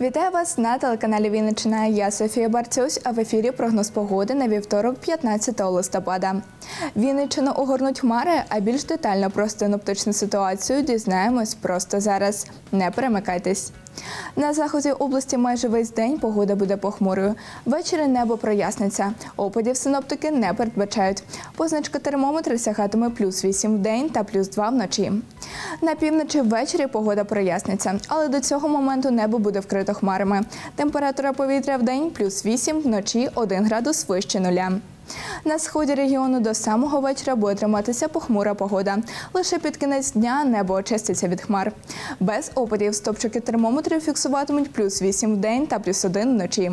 Вітаю вас на телеканалі Вінниччина. Я Софія Барцюсь, а в ефірі прогноз погоди на вівторок, 15 листопада. Вінниччину огорнуть хмари, а більш детально про синоптичну ситуацію дізнаємось просто зараз. Не перемикайтесь. На заході області майже весь день погода буде похмурою. Ввечері небо проясниться. Опадів синоптики не передбачають. Позначка термометра сягатиме плюс 8 в день та плюс 2 вночі. На півночі ввечері погода проясниться, але до цього моменту небо буде вкрито хмарами. Температура повітря в день плюс 8, вночі 1 градус вище нуля. На сході регіону до самого вечора буде триматися похмура погода. Лише під кінець дня небо очиститься від хмар. Без опадів стопчики термометрів фіксуватимуть плюс 8 в день та плюс 1 вночі.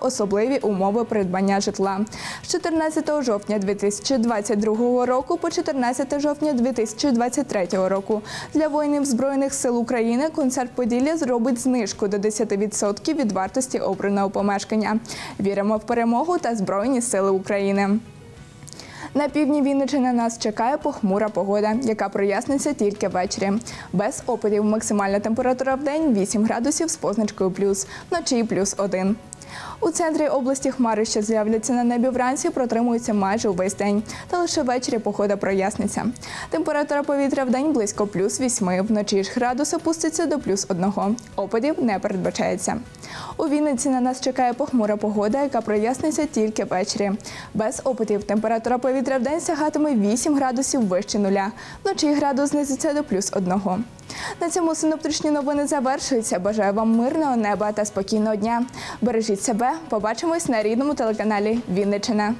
особливі умови придбання житла. З 14 жовтня 2022 року по 14 жовтня 2023 року для воїнів Збройних сил України концерт Поділля зробить знижку до 10% від вартості обраного помешкання. Віримо в перемогу та Збройні Сили України. На півдні Вінниччини нас чекає похмура погода, яка проясниться тільки ввечері. Без опадів максимальна температура в день 8 градусів з позначкою плюс, вночі плюс 1. У центрі області хмари, що з'являться на небі вранці, протримуються майже увесь день. Та лише ввечері погода проясниться. Температура повітря в день близько плюс 8, вночі ж градус опуститься до плюс 1. Опадів не передбачається. У Вінниці на нас чекає похмура погода, яка проясниться тільки ввечері. Без опадів температура повітря в день сягатиме 8 градусів вище нуля. Вночі градус знизиться до плюс 1. На цьому синоптичні новини завершуються. Бажаю вам мирного неба та спокійного дня. Бережіть себе. Побачимось на рідному телеканалі Вінниччина.